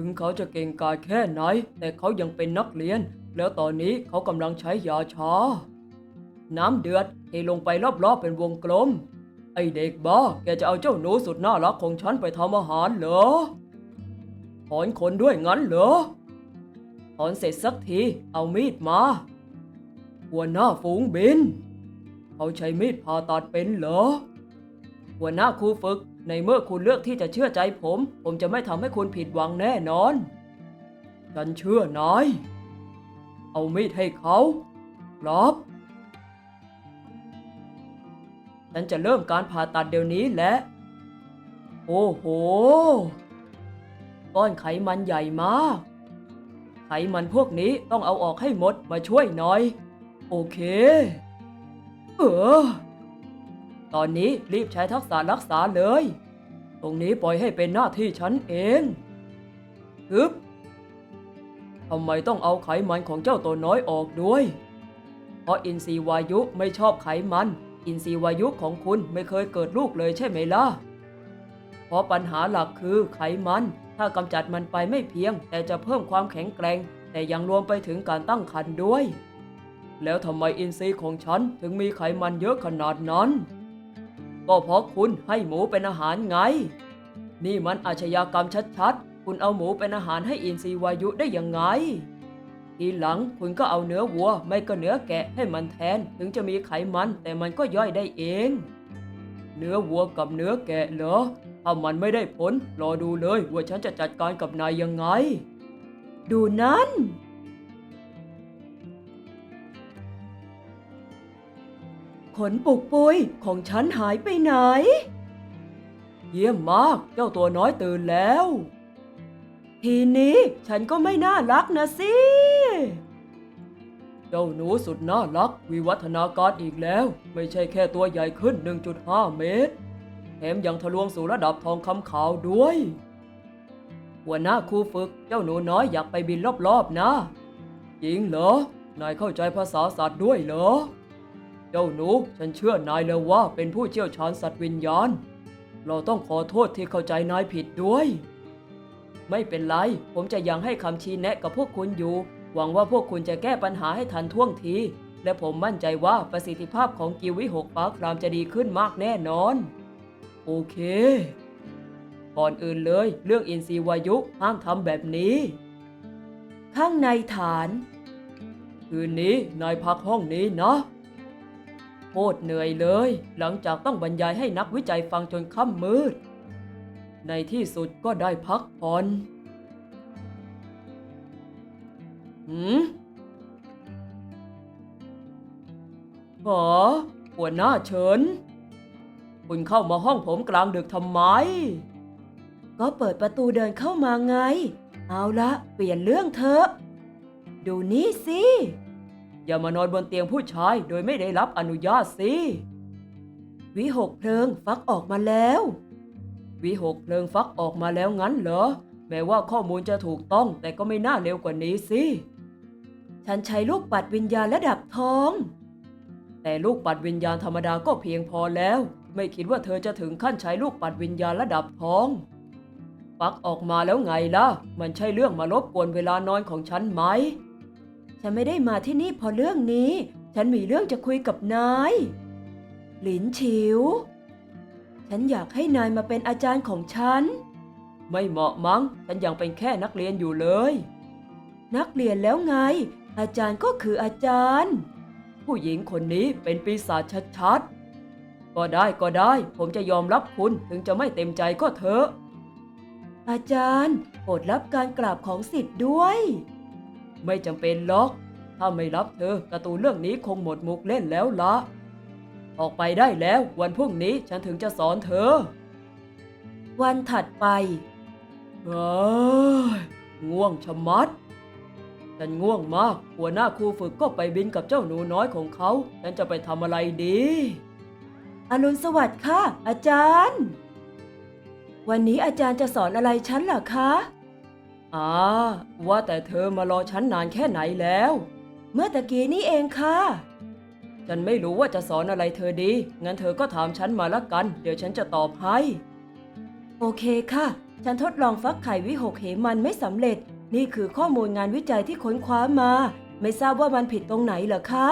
ถึงเขาจะเก่งกาจแค่ไหน แต่เขายังเป็นนักเรียน แล้วตอนนี้เขากำลังใช้ยาชา น้ำเดือดเทลงไปรอบๆเป็นวงกลม ไอเด็กบ้าแกจะเอาเจ้าหนูสุดน่ารักของฉันไปทำอาหารเหรอถอนขนด้วยงั้นเหรอถอนเสร็จสักที เอามีดมา หัวหน้าฝูงบิน เขาใช้มีดผ่าตัดเป็นเหรอ หัวหน้าครูฝึก ในเมื่อคุณเลือกที่จะเชื่อใจผม ผมจะไม่ทำให้คุณผิดหวังแน่นอน ฉันเชื่อนาย เอามีดให้เขาครับฉันจะเริ่มการผ่าตัดเดี๋ยวนี้แหละ โอ้โห ก้อนไขมันใหญ่มาก ไขมันพวกนี้ต้องเอาออกให้หมดมาช่วยหน่อย โอเค เออ ตอนนี้รีบใช้ทักษะรักษาเลย ตรงนี้ปล่อยให้เป็นหน้าที่ฉันเองฮึบทำไมต้องเอาไขมันของเจ้าตัวน้อยออกด้วย เพราะอินทรีย์วายุไม่ชอบไขมัน อินทรีย์วายุของคุณไม่เคยเกิดลูกเลยใช่ไหมล่ะ เพราะปัญหาหลักคือไขมัน ถ้ากำจัดมันไปไม่เพียง แต่จะเพิ่มความแข็งแกร่ง แต่ยังรวมไปถึงการตั้งครรภ์ด้วย แล้วทำไมอินทรีย์ของฉันถึงมีไขมันเยอะขนาดนั้น ก็เพราะคุณให้หมูเป็นอาหารไง นี่มันอาชญากรรมชัดๆ คุณเอาหมูเป็นอาหารให้อินทรีวายุได้ยังไง ทีหลังคุณก็เอาเนื้อวัวไม่ก็เนื้อแกะให้มันแทน ถึงจะมีไขมันแต่มันก็ย่อยได้เอง เนื้อวัวกับเนื้อแกะเหรอ ถ้ามันไม่ได้ผลรอดูเลยว่าฉันจะจัดการกับนายยังไง ดูนั่น ขนปุกปุยของฉันหายไปไหน เยี่ยมมาก เจ้าตัวน้อยตื่นแล้ว ทีนี้ฉันก็ไม่น่ารักนะสิ เจ้าหนูสุดน่ารัก วิวัฒนาการอีกแล้ว ไม่ใช่แค่ตัวใหญ่ขึ้น 1.5 เมตร แถมยังทะลวงสู่ระดับทองคำขาวด้วย หัวหน้าครูฝึกเจ้าหนูน้อยอยากไปบินรอบๆนะ จริงเหรอ นายเข้าใจภาษาสัตว์ด้วยเหรอ เจ้าหนู ฉันเชื่อนายแล้วว่าเป็นผู้เชี่ยวชาญสัตว์วิญญาณ เราต้องขอโทษที่เข้าใจนายผิดด้วย ไม่เป็นไร ผมจะยังให้คำชี้แนะกับพวกคุณอยู่ หวังว่าพวกคุณจะแก้ปัญหาให้ทันท่วงที และผมมั่นใจว่าประสิทธิภาพของกิววิหกปาร์ครามจะดีขึ้นมากแน่นอน โอเค ก่อนอื่นเลย เรื่องอินทรีย์วายุห้ามทำแบบนี้ ข้างในฐาน คืนนี้นายพักห้องนี้นะ โคตรเหนื่อยเลย หลังจากต้องบรรยายให้นักวิจัยฟังจนค่ำมืด ในที่สุดก็ได้พักผ่อนหืมหอหัวหน้าเฉิน คุณเข้ามาห้องผมกลางดึกทำไม ก็เปิดประตูเดินเข้ามาไง เอาละ เปลี่ยนเรื่องเถอะ ดูนี่สิ อย่ามานอนบนเตียงผู้ชายโดยไม่ได้รับอนุญาตสิ วิหกเพลิงฟักออกมาแล้ว วิหกเพลิงฟักออกมาแล้วงั้นเหรอ แม้ว่าข้อมูลจะถูกต้องแต่ก็ไม่น่าเร็วกว่านี้สิ ฉันใช้ลูกปัดวิญญาณระดับทอง แต่ลูกปัดวิญญาณธรรมดาก็เพียงพอแล้ว ไม่คิดว่าเธอจะถึงขั้นใช้ลูกปัดวิญญาณระดับทองฟักออกมาแล้วไงล่ะ มันใช่เรื่องมารบกวนเวลานอนของฉันไหม ฉันไม่ได้มาที่นี่เพราะเรื่องนี้ ฉันมีเรื่องจะคุยกับนาย หลินฉิว ฉันอยากให้นายมาเป็นอาจารย์ของฉัน ไม่เหมาะมั้ง ฉันยังเป็นแค่นักเรียนอยู่เลย นักเรียนแล้วไง อาจารย์ก็คืออาจารย์ ผู้หญิงคนนี้เป็นปีศาจชัดๆ ก็ได้ก็ได้ ผมจะยอมรับคุณถึงจะไม่เต็มใจก็เถอะ อาจารย์โปรดรับการกราบของสิทธิ์ด้วย ไม่จำเป็นหรอก ถ้าไม่รับเธอการ์ตูนเรื่องนี้คงหมดมุกเล่นแล้วละออกไปได้แล้ววันพรุ่งนี้ฉันถึงจะสอนเธอ วันถัดไปเฮ้ยง่วงชะมัด ฉันง่วงมาก หัวหน้าครูฝึกก็ไปบินกับเจ้าหนูน้อยของเขา ฉันจะไปทำอะไรดี อรุณสวัสดิ์ค่ะ อาจารย์ วันนี้อาจารย์จะสอนอะไรฉันล่ะคะ อ่าว่าแต่เธอมารอฉันนานแค่ไหนแล้ว เมื่อตะกี้นี่เองค่ะ ฉันไม่รู้ว่าจะสอนอะไรเธอดี งั้นเธอก็ถามฉันมาละกัน เดี๋ยวฉันจะตอบให้ โอเคค่ะ ฉันทดลองฟักไข่วิหกเหมันไม่สำเร็จ นี่คือข้อมูลงานวิจัยที่ค้นคว้ามา ไม่ทราบว่ามันผิดตรงไหนเหรอคะ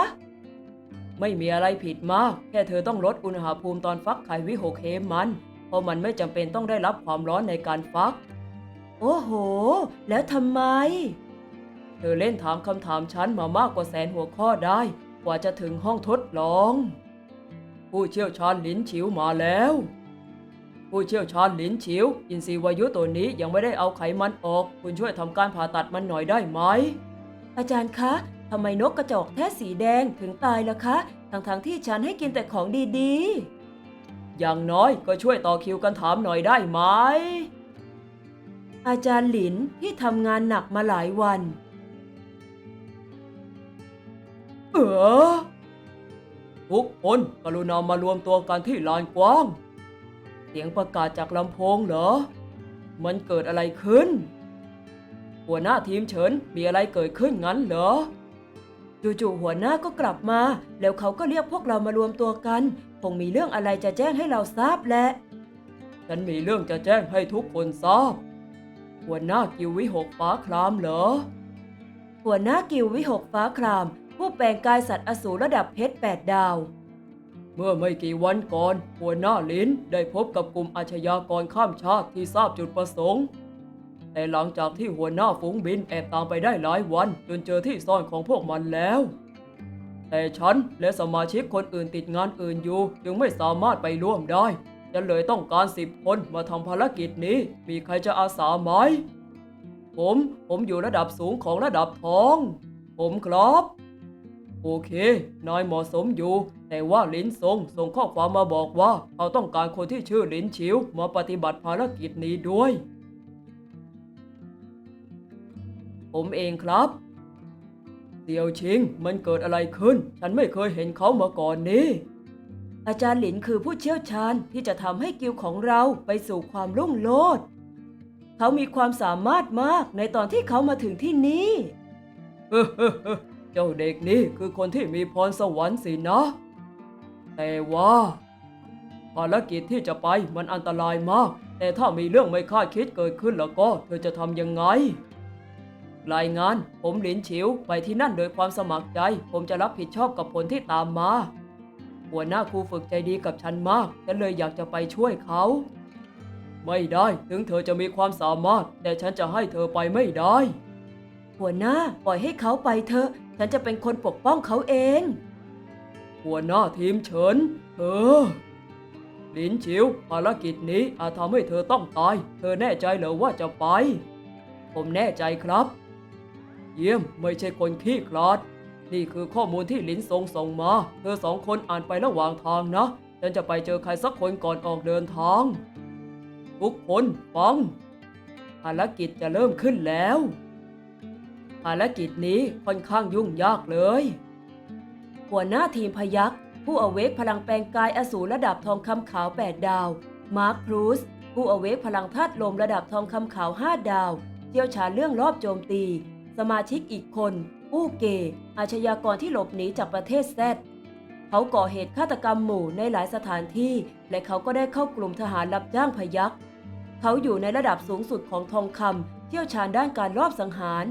ไม่มีอะไรผิดมาก แค่เธอต้องลดอุณหภูมิตอนฟักไข่วิหกเหมัน เพราะมันไม่จำเป็นต้องได้รับความร้อนในการฟัก โอ้โห แล้วทำไม เธอเล่นถามคำถามฉันมามากกว่าแสนหัวข้อได้ กว่าจะถึงห้องทดลอง ผู้เชี่ยวชาญหลินฉิวมาแล้ว ผู้เชี่ยวชาญหลินฉิว อินทรีย์วายุตัวนี้ยังไม่ได้เอาไขมันออก คุณช่วยทำการผ่าตัดมันหน่อยได้ไหม อาจารย์คะทำไมนกกระจอกแท้สีแดงถึงตายล่ะคะทั้งๆที่ฉันให้กินแต่ของดีๆ อย่างน้อยก็ช่วยต่อคิวกันถามหน่อยได้ไหม อาจารย์หลินที่ทำงานหนักมาหลายวัน เออทุกคนกรุณามารวมตัวกันที่ลานกว้าง เสียงประกาศจากลำโพงเหรอ มันเกิดอะไรขึ้น หัวหน้าทีมเฉินมีอะไรเกิดขึ้นงั้นเหรอจู่ๆหัวหน้าก็กลับมา แล้วเขาก็เรียกพวกเรามารวมตัวกัน คงมีเรื่องอะไรจะแจ้งให้เราทราบแหละ ฉันมีเรื่องจะแจ้งให้ทุกคนทราบ หัวหน้ากิววิหกฟ้าครามเหรอ หัวหน้ากิววิหกฟ้าคราม ผู้แปลงกายสัตว์อสูรระดับเพชรแปดดาว เมื่อไม่กี่วันก่อน หัวหน้าลินได้พบกับกลุ่มอาชญากรข้ามชาติที่ทราบจุดประสงค์ แต่หลังจากที่หัวหน้าฝูงบินแอบตามไปได้หลายวันจนเจอที่ซ่อนของพวกมันแล้วแต่ฉันและสมาชิกคนอื่นติดงานอื่นอยู่ จึงไม่สามารถไปร่วมได้ ฉันเลยต้องการสิบคนมาทำภารกิจนี้ มีใครจะอาสาไหม ผม ผมอยู่ระดับสูงของระดับทอง ผมครับ โอเค นายเหมาะสมอยู่ แต่ว่าลินซงส่งข้อความมาบอกว่า เขาต้องการคนที่ชื่อลินชิว มาปฏิบัติภารกิจนี้ด้วย ผมเองครับเสี่ยวชิง มันเกิดอะไรขึ้น ฉันไม่เคยเห็นเขามาก่อนนี้ อาจารย์หลินคือผู้เชี่ยวชาญที่จะทำให้กิลของเราไปสู่ความรุ่งโรจน์เขามีความสามารถมากในตอนที่เขามาถึงที่นี่เจ้าเด็กนี่คือคนที่มีพรสวรรค์สินะ แต่ว่า ภารกิจที่จะไปมันอันตรายมาก แต่ถ้ามีเรื่องไม่คาดคิดเกิดขึ้นแล้วก็เธอจะทำยังไง รายงานผมหลินฉิวไปที่นั่นโดยความสมัครใจ ผมจะรับผิดชอบกับผลที่ตามมา หัวหน้าครูฝึกใจดีกับฉันมาก ฉันเลยอยากจะไปช่วยเขา ไม่ได้ ถึงเธอจะมีความสามารถ แต่ฉันจะให้เธอไปไม่ได้ หัวหน้าปล่อยให้เขาไปเถอะ ฉันจะเป็นคนปกป้องเขาเอง หัวหน้าทีมเฉิน เธอหลินฉิว ภารกิจนี้อาจทำให้เธอต้องตาย เธอแน่ใจเหรอว่าจะไป ผมแน่ใจครับ เยี่ยม ไม่ใช่คนขี้คลาด นี่คือข้อมูลที่ลินซงส่งมา เธอสองคนอ่านไประหว่างทางนะ ฉันจะไปเจอใครสักคนก่อนออกเดินทาง ทุกคนฟัง ภารกิจจะเริ่มขึ้นแล้ว ภารกิจนี้ค่อนข้างยุ่งยากเลย หัวหน้าทีมพยักผู้อเวกพลังแปลงกายอสูรระดับทองคำขาว 8 ดาว มาร์คพรูส ผู้อเวกพลังธาตุลมระดับทองคำขาว 5 ดาวเชี่ยวชาเรื่องรอบโจมตี สมาชิกอีกคน อู้เกอาชญากรที่หลบหนีจากประเทศแซดเขาก่อเหตุฆาตกรรมหมู่ในหลายสถานที่ และเขาก็ได้เข้ากลุ่มทหารรับจ้างพยักเขาอยู่ในระดับสูงสุดของทองคำเชี่ยวชาญด้านการลอบสังหาร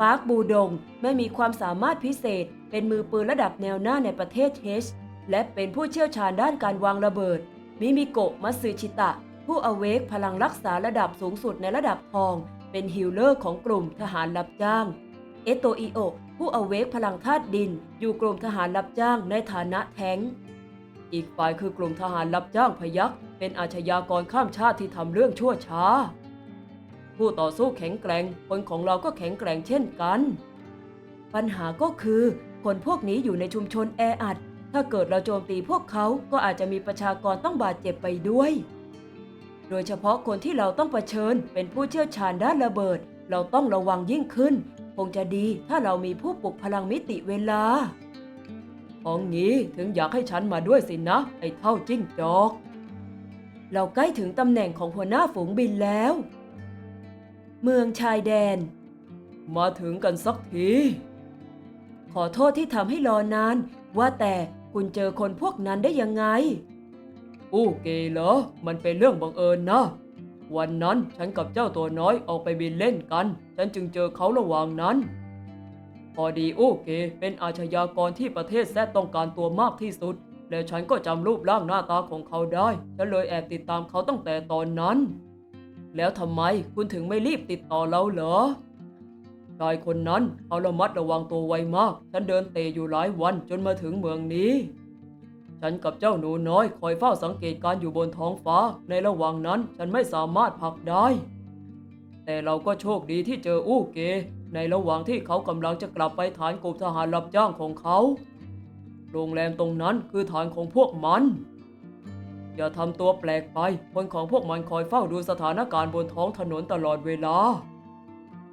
ปาร์คบูดงไม่มีความสามารถพิเศษ เป็นมือปืนระดับแนวหน้าในประเทศเฮชและเป็นผู้เชี่ยวชาญด้านการวางระเบิด มิมิโกะมัสึชิตะ ผู้อเวกพลังรักษาระดับสูงสุดในระดับทอง เป็นฮิลเลอร์ของกลุ่มทหารรับจ้าง เอโตอิโอผู้อเวกพลังธาตุดิน อยู่กลุ่มทหารรับจ้างในฐานะแท้ง อีกฝ่ายคือกลุ่มทหารรับจ้างพยักเป็นอาชญากรข้ามชาติที่ทำเรื่องชั่วช้า ผู้ต่อสู้แข็งแกร่งคนของเราก็แข็งแกร่งเช่นกัน ปัญหาก็คือ คนพวกนี้อยู่ในชุมชนแออัด ถ้าเกิดเราโจมตีพวกเขาก็อาจจะมีประชากรต้องบาดเจ็บไปด้วยโดยเฉพาะคนที่เราต้องเผชิญเป็นผู้เชี่ยวชาญด้านระเบิด เราต้องระวังยิ่งขึ้น คงจะดีถ้าเรามีผู้ปลุกพลังมิติเวลาของนี้ถึงอยากให้ฉันมาด้วยสินะ ไอ้เท่าจิ้งจอก เราใกล้ถึงตำแหน่งของหัวหน้าฝูงบินแล้ว เมืองชายแดน มาถึงกันสักที ขอโทษที่ทำให้รอนาน ว่าแต่คุณเจอคนพวกนั้นได้ยังไง อู้เกเหรอ มันเป็นเรื่องบังเอิญนะ วันนั้นฉันกับเจ้าตัวน้อยออกไปบินเล่นกัน ฉันจึงเจอเขาระหว่างนั้น พอดีโอเกเป็นอาชญากรที่ประเทศแซดต้องการตัวมากที่สุด และฉันก็จำรูปร่างหน้าตาของเขาได้ ฉันเลยแอบติดตามเขาตั้งแต่ตอนนั้น แล้วทำไมคุณถึงไม่รีบติดต่อเราเหรอชายคนนั้นเขาระมัดระวังตัวไวมาก ฉันเดินเตะอยู่หลายวันจนมาถึงเมืองนี้ ฉันกับเจ้าหนูน้อยคอยเฝ้าสังเกตการอยู่บนท้องฟ้า ในระหว่างนั้นฉันไม่สามารถผลักได้ แต่เราก็โชคดีที่เจออู้เก ในระหว่างที่เขากำลังจะกลับไปฐานกลุ่มทหารรับจ้างของเขา โรงแรมตรงนั้นคือฐานของพวกมัน อย่าทำตัวแปลกไป คนของพวกมันคอยเฝ้าดูสถานการณ์บนท้องถนนตลอดเวลา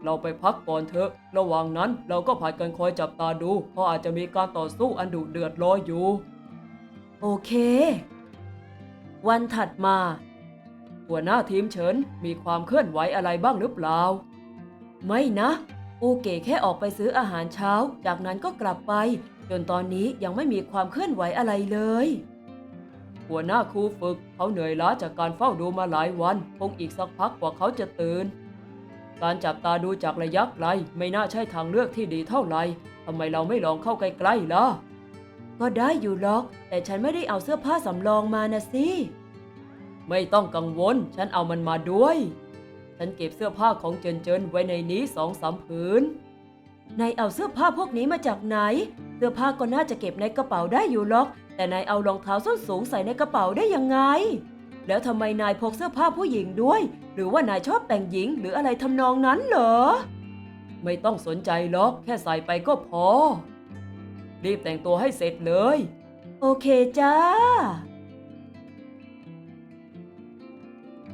เราไปพักก่อนเถอะ ระหว่างนั้นเราก็ผัดกันคอยจับตาดู เพราะอาจจะมีการต่อสู้อันดุเดือดรออยู่ โอเค วันถัดมา หัวหน้าทีมเฉินมีความเคลื่อนไหวอะไรบ้างหรือเปล่า ไม่นะ อูเก๋แค่ออกไปซื้ออาหารเช้า จากนั้นก็กลับไป จนตอนนี้ยังไม่มีความเคลื่อนไหวอะไรเลย หัวหน้าครูฝึกเขาเหนื่อยล้าจากการเฝ้าดูมาหลายวัน คงอีกสักพักกว่าเขาจะตื่น การจับตาดูจากระยะไกลไม่น่าใช่ทางเลือกที่ดีเท่าไหร่ทำไมเราไม่ลองเข้าใกล้ๆล่ะ ก็ได้อยู่หรอก แต่ฉันไม่ได้เอาเสื้อผ้าสำรองมานะสิ ไม่ต้องกังวล ฉันเอามันมาด้วย ฉันเก็บเสื้อผ้าของเจินเจินไว้ในนี้สองสามผืนนายเอาเสื้อผ้าพวกนี้มาจากไหน เสื้อผ้าก็น่าจะเก็บในกระเป๋าได้อยู่หรอก แต่นายเอารองเท้าส้นสูงใส่ในกระเป๋าได้ยังไง แล้วทำไมนายพกเสื้อผ้าผู้หญิงด้วย หรือว่านายชอบแต่งหญิงหรืออะไรทำนองนั้นเหรอ ไม่ต้องสนใจหรอก แค่ใส่ไปก็พอ รีบแต่งตัวให้เสร็จเลย โอเคจ้า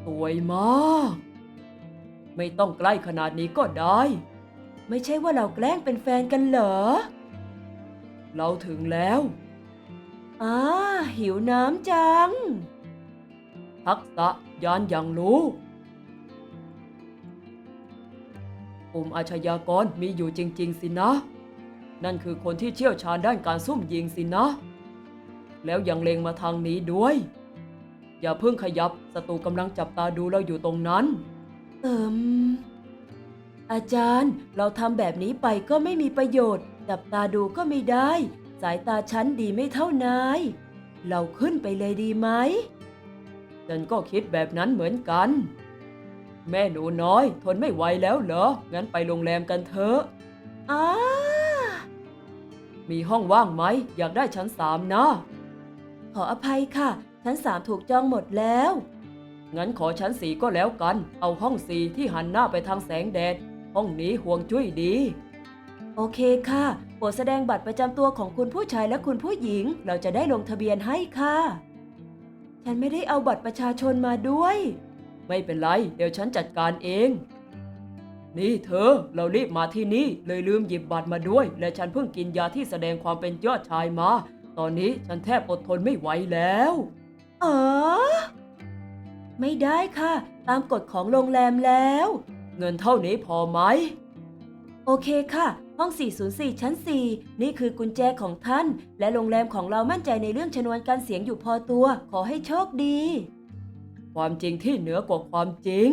สวยมาก ไม่ต้องใกล้ขนาดนี้ก็ได้ ไม่ใช่ว่าเราแกล้งเป็นแฟนกันเหรอ เราถึงแล้วอ่าหิวน้ำจัง ทักษะยานอย่างรู้ปุ่มอาชญากรมีอยู่จริง ๆ สินะ นั่นคือคนที่เชี่ยวชาญด้านการซุ่มยิงสินะ แล้วยังเล็งมาทางนี้ด้วย อย่าเพิ่งขยับศัตรูกำลังจับตาดูเราอยู่ตรงนั้น เอิมอาจารย์เราทำแบบนี้ไปก็ไม่มีประโยชน์ จับตาดูก็ไม่ได้ สายตาฉันดีไม่เท่านาย เราขึ้นไปเลยดีไหมฉันก็คิดแบบนั้นเหมือนกัน แม่หนูน้อย ทนไม่ไหวแล้วเหรอ งั้นไปโรงแรมกันเถอะอ้า มีห้องว่างไหม อยากได้ชั้นสามนะ ขออภัยค่ะ ชั้นสามถูกจองหมดแล้ว งั้นขอชั้นสี่ก็แล้วกัน เอาห้องสี่ที่หันหน้าไปทางแสงแดด ห้องนี้ห่วงจุ้ยดี โอเคค่ะโปรดแสดงบัตรประจำตัวของคุณผู้ชายและคุณผู้หญิง เราจะได้ลงทะเบียนให้ค่ะ ฉันไม่ได้เอาบัตรประชาชนมาด้วย ไม่เป็นไร เดี๋ยวฉันจัดการเอง นี่เธอ เรารีบมาที่นี่เลยลืมหยิบบัตรมาด้วย และฉันเพิ่งกินยาที่แสดงความเป็นยอดชายมา ตอนนี้ฉันแทบอดทนไม่ไหวแล้วเออไม่ได้ค่ะ ตามกฎของโรงแรมแล้ว เงินเท่านี้พอไหม โอเคค่ะ ห้อง 404 ชั้น 4 นี่คือกุญแจของท่าน และโรงแรมของเรามั่นใจในเรื่องชนวนการเสียงอยู่พอตัว ขอให้โชคดี ความจริงที่เหนือกว่าความจริง